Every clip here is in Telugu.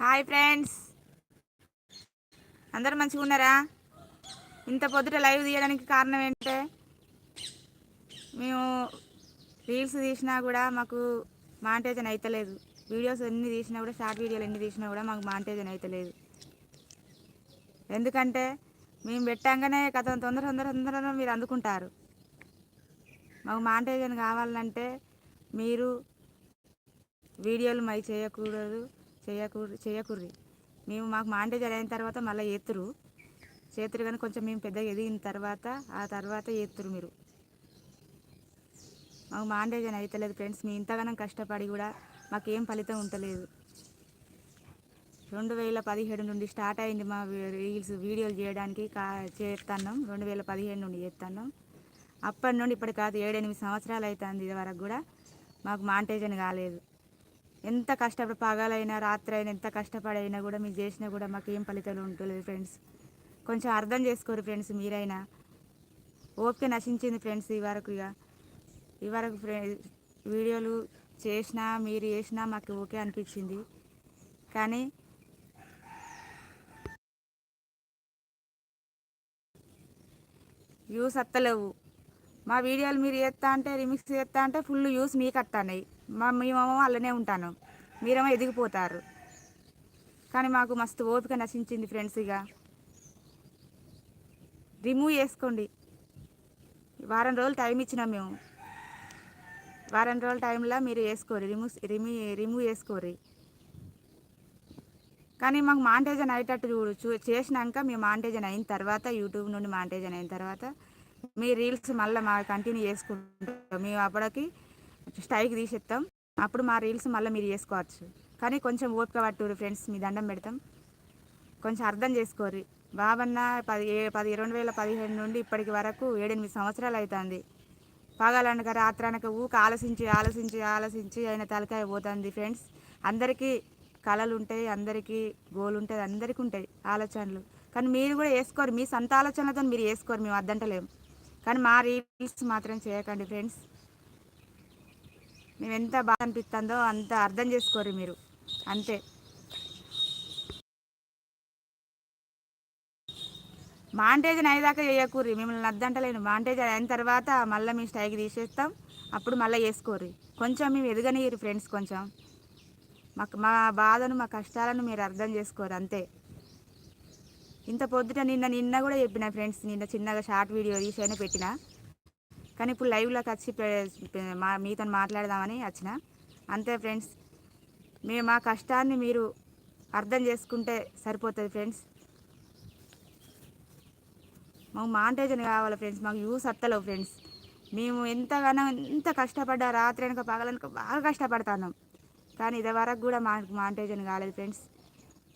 Hi friends. అందరూ మంచిగా ఉన్నారా? ఇంత పొద్దుట లైవ్ తీయడానికి కారణం ఏంటంటే మేము రీల్స్ తీసినా కూడా మాకు మాంటేజన్ అవుతలేదు వీడియోస్ ఎన్ని తీసినా కూడా షార్ట్ వీడియోలు ఎన్ని తీసినా కూడా మాకు మాంటేజన్ అవుతలేదు ఎందుకంటే మేము పెట్టంగానే కథ తొందర తొందర తొందరగా మీరు అందుకుంటారు. మాకు మాంటేజన్ కావాలంటే మీరు వీడియోలు మై చేయకూడదు. చేయకూడదు చేయకూర్రి. మేము మాకు మాంటేజన్ అయిన తర్వాత మళ్ళీ ఎత్తురు చేతురు కానీ కొంచెం మేము పెద్దగా ఎదిగిన తర్వాత ఆ తర్వాత ఎత్తురు మీరు. మాకు మాంటేజన్ అవుతలేదు ఫ్రెండ్స్. మీ ఇంతగానం కష్టపడి కూడా మాకేం ఫలితం ఉండలేదు రెండు వేల పదిహేడు నుండి స్టార్ట్ అయింది మా రీల్స్ వీడియోలు చేయడానికి కా చేస్తున్నాం రెండు వేల పదిహేడు నుండి చేస్తున్నాం అప్పటి నుండి ఇప్పటి కాదు ఏడెనిమిది సంవత్సరాలు అవుతుంది ఇది వరకు కూడా మాకు మాంటేజన్ కాలేదు. ఎంత కష్టపడి పగలైనా రాత్రైనా ఎంత కష్టపడైనా కూడా మీరు చేసినా కూడా మాకు ఏం ఫలితాలు ఉంటలేదు ఫ్రెండ్స్. కొంచెం అర్థం చేసుకోరు ఫ్రెండ్స్ మీరైనా. ఓపిక నశించింది ఫ్రెండ్స్ ఈ వరకు ఇక ఈ వరకు వీడియోలు చేసినా మీరు చేసినా మాకు ఓకే అనిపించింది. కానీ వ్యూస్ వస్తలేవు మా వీడియోలు మీరు చేస్తా అంటే రిమిక్స్ చేస్తా అంటే ఫుల్ వ్యూస్ మీకు వస్తున్నాయి మా మేమేమో అలానే ఉంటాను. మీరేమో ఎదిగిపోతారు. కానీ మాకు మస్తు ఓపిక నశించింది ఫ్రెండ్స్ ఇక రిమూవ్ చేసుకోండి. వారం రోజులు టైం ఇచ్చినాం మేము. వారం రోజుల టైంలో మీరు వేసుకోరు రిమూవ్ రిమూ రిమూవ్ చేసుకోరు కానీ మాకు మాంటేజన్ అయ్యేటట్టు చూడు. చూ చేసినాక మేము మాంటేజన్ అయిన తర్వాత యూట్యూబ్ నుండి మాంటేజన్ అయిన తర్వాత మీ రీల్స్ మళ్ళీ మా కంటిన్యూ చేసుకుంటాం. మేము అప్పటికి స్టైక్ తీసేస్తాం అప్పుడు మా రీల్స్ మళ్ళీ మీరు చేసుకోవచ్చు. కానీ కొంచెం ఓపిక పట్టురు ఫ్రెండ్స్ మీ దండం పెడతాం. కొంచెం అర్థం చేసుకోరు బాబన్న పది పది రెండు వేల పదిహేను నుండి ఇప్పటికి వరకు ఏడెనిమిది సంవత్సరాలు అవుతుంది పగలనక రాత్రనక ఊక ఆలోచించి ఆలోచించి ఆలోచించి ఆయన తలకాయ పోతుంది ఫ్రెండ్స్. అందరికీ కళలు ఉంటాయి అందరికీ గోలు ఉంటుంది అందరికీ ఉంటాయి ఆలోచనలు. కానీ మీరు కూడా వేసుకోరు మీ సొంత ఆలోచనలతో మీరు వేసుకోరు మేము అద్దంటలేము కానీ మా రీల్స్ మాత్రం చేయకండి ఫ్రెండ్స్. మేము ఎంత బాగా అనిపిస్తుందో అంత అర్థం చేసుకోరు మీరు. అంతే. మాంటేజ్ అయ్యేదాకా చేయకూరి. మిమ్మల్ని అద్దంటలేను మాంటేజ్ అయిన తర్వాత మళ్ళీ మీ స్టైకి తీసేస్తాం. అప్పుడు మళ్ళీ వేసుకోరు కొంచెం మేము ఎదగనియరు ఫ్రెండ్స్ కొంచెం. మాకు మా బాధను మా కష్టాలను మీరు అర్థం చేసుకోరు. అంతే. ఇంత పొద్దుట నిన్న నిన్న కూడా చెప్పిన ఫ్రెండ్స్ నిన్న చిన్నగా షార్ట్ వీడియో తీసైనా పెట్టినా. కానీ ఇప్పుడు లైవ్లోకి వచ్చి మా మీతో మాట్లాడదామని వచ్చిన. అంతే ఫ్రెండ్స్ మేము మా కష్టాన్ని మీరు అర్థం చేసుకుంటే సరిపోతుంది ఫ్రెండ్స్. మాకు మాంటేజన్ కావాలి ఫ్రెండ్స్ మాకు యూస్ అత్తలేవు ఫ్రెండ్స్. మేము ఎంతగానో ఎంత కష్టపడ్డా రాత్రి వెనక పగలనుక బాగా కష్టపడతాను కానీ ఇది వరకు కూడా మాకు మాంటేజన్ కాలేదు ఫ్రెండ్స్.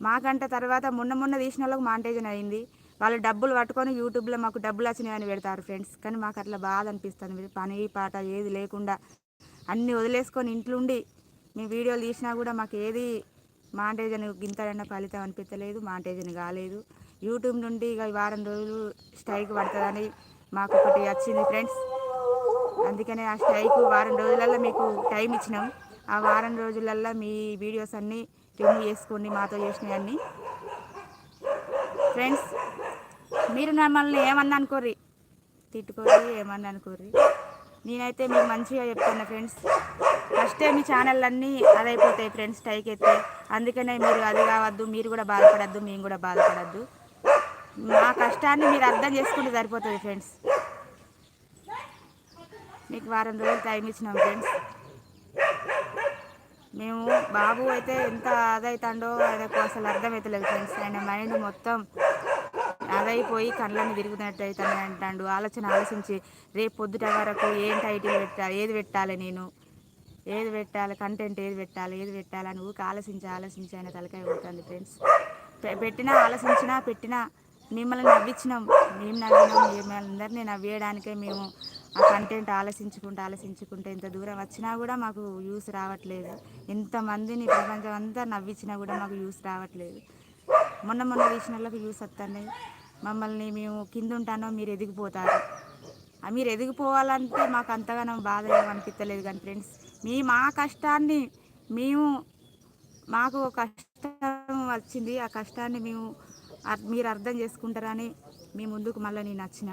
మాకంటే తర్వాత మొన్న మొన్న తీసిన వాళ్ళకి మాంటేజన్ అయింది. వాళ్ళు డబ్బులు పట్టుకొని యూట్యూబ్లో మాకు డబ్బులు వచ్చినాయని పెడతారు ఫ్రెండ్స్. కానీ మాకు అట్లా బాధ అనిపిస్తుంది. పని పాట ఏది లేకుండా అన్నీ వదిలేసుకొని ఇంట్లో ఉండి మీ వీడియోలు తీసినా కూడా మాకు ఏది మాంటేజన్ గింతడన్న ఫలితం అనిపించలేదు మాంటేజన్ కాలేదు. యూట్యూబ్ నుండి ఇక వారం రోజులు స్ట్రైక్ పడుతుందని మాకు ఒకటి వచ్చింది ఫ్రెండ్స్. అందుకనే ఆ స్ట్రైక్ వారం రోజులల్లో మీకు టైం ఇచ్చినాం. ఆ వారం రోజులల్లో మీ వీడియోస్ అన్నీ రిమూవ్ చేసుకోండి మాతో చేసినవన్నీ. ఫ్రెండ్స్ మీరు మమ్మల్ని ఏమన్నా అనుకోర్రి తిట్టుకోర్రి ఏమన్నా అనుకోర్రి నేనైతే మీకు మంచిగా చెప్తున్నా ఫ్రెండ్స్. ఫస్టే మీ ఛానల్ అన్నీ అదైపోతాయి ఫ్రెండ్స్ టైక్ అయితే అందుకనే మీరు అది కావద్దు మీరు కూడా బాధపడద్దు మేము కూడా బాధపడద్దు. మా కష్టాన్ని మీరు అర్థం చేసుకుంటే సరిపోతుంది ఫ్రెండ్స్. మీకు వారం రోజులు టైం ఇచ్చినాం ఫ్రెండ్స్. మేము బాబు అయితే ఎంత అదైతుండో ఆయనకు అసలు అర్థమవుతలేదు ఫ్రెండ్స్. ఆయన మైండ్ మొత్తం అదైపోయి కళ్ళని తిరుగుతున్నట్టు అవుతుంది అంటాడు. ఆలోచన ఆలోచించి రేపు పొద్దుట వరకు ఏం టైటిల్ పెట్టాలి? ఏది పెట్టాలి నేను? ఏది పెట్టాలి? కంటెంట్ ఏది పెట్టాలి? ఏది పెట్టాలని ఊరికి ఆలోచించి ఆలోచించి ఆయన తలకాయ పోతుంది ఫ్రెండ్స్ పెట్టినా ఆలోచించినా పెట్టినా మిమ్మల్ని నవ్వించినాం మేము నవ్వినాం మిమ్మల్ని అందరినీ నవ్వేయడానికే మేము ఆ కంటెంట్ ఆలోచించుకుంటూ ఆలోచించుకుంటే ఇంత దూరం వచ్చినా కూడా మాకు యూస్ రావట్లేదు. ఎంతమందిని ప్రపంచం అంతా నవ్వించినా కూడా మాకు యూస్ రావట్లేదు. మొన్న మొన్న తీసిన వాళ్ళకి యూస్ వస్తున్నాయి మమ్మల్ని మేము కింద ఉంటానో మీరు ఎదిగిపోతారు. మీరు ఎదిగిపోవాలంటే మాకు అంతగానో బాధ అనిపించలేదు కానీ ఫ్రెండ్స్ మీ మా కష్టాన్ని మేము మాకు కష్టం వచ్చింది. ఆ కష్టాన్ని మేము మీరు అర్థం చేసుకుంటారని మీ ముందుకు మళ్ళీ నేను వచ్చిన.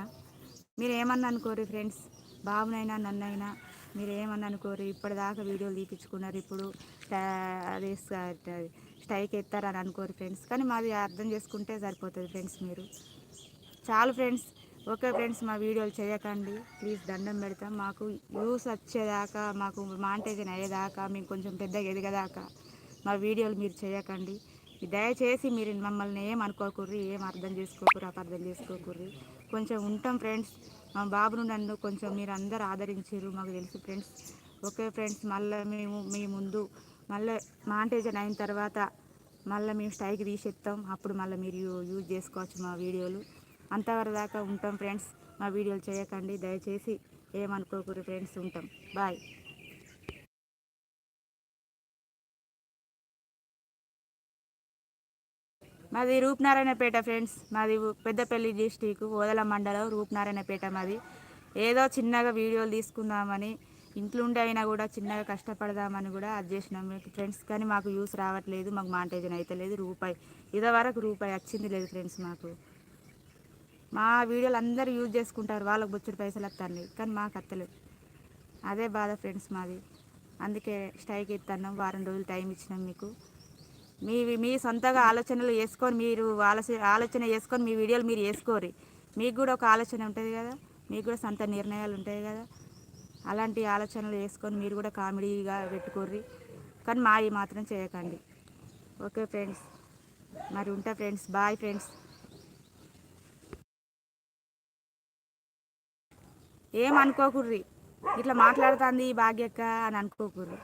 మీరు ఏమన్నా అనుకోరు ఫ్రెండ్స్ బాబునైనా నన్నైనా మీరు ఏమన్నా అనుకోరు ఇప్పటిదాకా వీడియోలు తీపించుకున్నారు ఇప్పుడు అదే స్ట్రైక్ ఎత్తారని అనుకోరు ఫ్రెండ్స్. కానీ మాది అర్థం చేసుకుంటే సరిపోతుంది ఫ్రెండ్స్ మీరు. చాలు ఫ్రెండ్స్ ఓకే ఫ్రెండ్స్ మా వీడియోలు చేయకండి. ప్లీజ్ దండం పెడతాం. మాకు యూస్ వచ్చేదాకా మాకు మాంటేజన్ అయ్యేదాకా మేము కొంచెం పెద్దగా ఎదిగేదాకా మా వీడియోలు మీరు చేయకండి. దయచేసి మీరు మమ్మల్ని ఏం అనుకోకూర్రి ఏం అర్థం చేసుకోకూరు అపార్థం చేసుకోకూర్రి. కొంచెం ఉంటాం ఫ్రెండ్స్. మా బాబును నన్ను కొంచెం మీరు అందరు ఆదరించారు మాకు తెలుసు ఫ్రెండ్స్. ఓకే ఫ్రెండ్స్ మళ్ళీ మేము మీ ముందు మళ్ళీ మాంటేజన్ అయిన తర్వాత మళ్ళీ మేము స్టైక్ తీసేస్తాం అప్పుడు మళ్ళీ మీరు యూజ్ చేసుకోవచ్చు మా వీడియోలు. అంతవరకు దాకా ఉంటాం ఫ్రెండ్స్. మా వీడియోలు చేయకండి దయచేసి ఏమనుకోకూడదు ఫ్రెండ్స్ ఉంటాం. బాయ్. మాది రూపనారాయణపేట ఫ్రెండ్స్. మాది పెద్దపల్లి డిస్టిక్ ఓదల మండలం రూప్నారాయణపేట మాది. ఏదో చిన్నగా వీడియోలు తీసుకుందామని ఇంట్లో ఉండి అయినా కూడా చిన్నగా కష్టపడదామని కూడా అది చేసినాం మీకు ఫ్రెండ్స్. కానీ మాకు యూస్ రావట్లేదు మాకు మాంటేజన్ అయితే లేదు రూపాయి ఇదే వరకు రూపాయి వచ్చింది లేదు ఫ్రెండ్స్ మాకు. మా వీడియోలు అందరూ యూజ్ చేసుకుంటారు వాళ్ళకి బొచ్చుడు పైసలు వస్తాయి కానీ మాకు అత్తలేదు అదే బాధ ఫ్రెండ్స్ మాది. అందుకే స్ట్రైక్ ఇస్తున్నాం వారం రోజులు టైం ఇచ్చినాం మీకు. మీ మీ సొంతగా ఆలోచనలు వేసుకొని మీరు ఆలోచన ఆలోచన చేసుకొని మీ వీడియోలు మీరు వేసుకోరు మీకు కూడా ఒక ఆలోచన ఉంటుంది కదా మీకు కూడా సొంత నిర్ణయాలు ఉంటాయి కదా. అలాంటి ఆలోచనలు వేసుకొని మీరు కూడా కామెడీగా పెట్టుకోర్రి. కానీ మావి మాత్రం చేయకండి. Okay friends. మరి ఉంటా ఫ్రెండ్స్. Bye friends. ఏమనుకోకుర్రి ఇట్లా మాట్లాడుతుంది భాగ్యక్క అని అనుకోకుర్రి.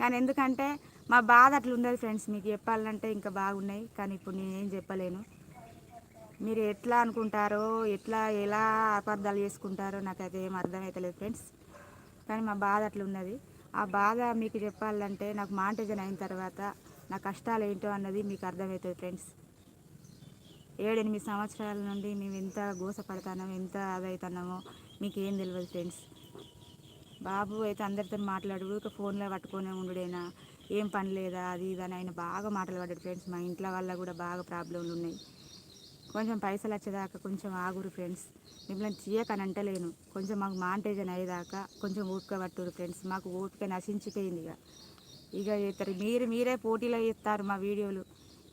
కానీ ఎందుకంటే మా బాధ అట్లా ఉండదు ఫ్రెండ్స్ మీకు చెప్పాలంటే ఇంకా బాగున్నాయి. కానీ ఇప్పుడు నేనేం చెప్పలేను. మీరు ఎట్లా అనుకుంటారో ఎట్లా ఎలా అపార్థాలు చేసుకుంటారో నాకైతే ఏం అర్థమవుతలేదు ఫ్రెండ్స్. కానీ మా బాధ అట్లా ఉన్నది ఆ బాధ మీకు చెప్పాలంటే నాకు మాంటేజన్ అయిన తర్వాత నా కష్టాలు ఏంటో అన్నది మీకు అర్థమవుతుంది ఫ్రెండ్స్. ఏడెనిమిది సంవత్సరాల నుండి మేము ఎంత గోసపడుతున్నామో ఎంత అదవుతున్నామో మీకు ఏం తెలియదు ఫ్రెండ్స్. బాబు అయితే అందరితో మాట్లాడు ఇక ఫోన్లో పట్టుకొని ఉండుడైనా? ఏం పని లేదా? అది ఇది అని ఆయన బాగా మాటలు పడ్డాడు ఫ్రెండ్స్. మా ఇంట్లో వల్ల కూడా బాగా ప్రాబ్లంలు ఉన్నాయి. కొంచెం పైసలు వచ్చేదాకా కొంచెం ఆగురు ఫ్రెండ్స్. మిమ్మల్ని తీయకని అంటలేను. కొంచెం మాకు మాంటేజన్ అయ్యేదాకా కొంచెం ఓపిక పట్టురు ఫ్రెండ్స్. మాకు ఓపిక నశించిపోయింది ఇక. ఇక ఇతరు మీరు మీరే పోటీలో ఇస్తారు మా వీడియోలు.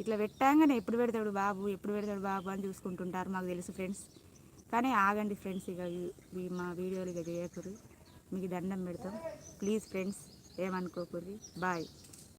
ఇట్లా పెట్టాగానే ఎప్పుడు పెడతాడు బాబు ఎప్పుడు పెడతాడు బాబు అని చూసుకుంటుంటారు మాకు తెలుసు ఫ్రెండ్స్. కానీ ఆగండి ఫ్రెండ్స్ ఇక మా వీడియోలు ఇక చేయకూరు మీకు దండం పెడతాం. ప్లీజ్ ఫ్రెండ్స్ ఏమనుకోకూరి బాయ్.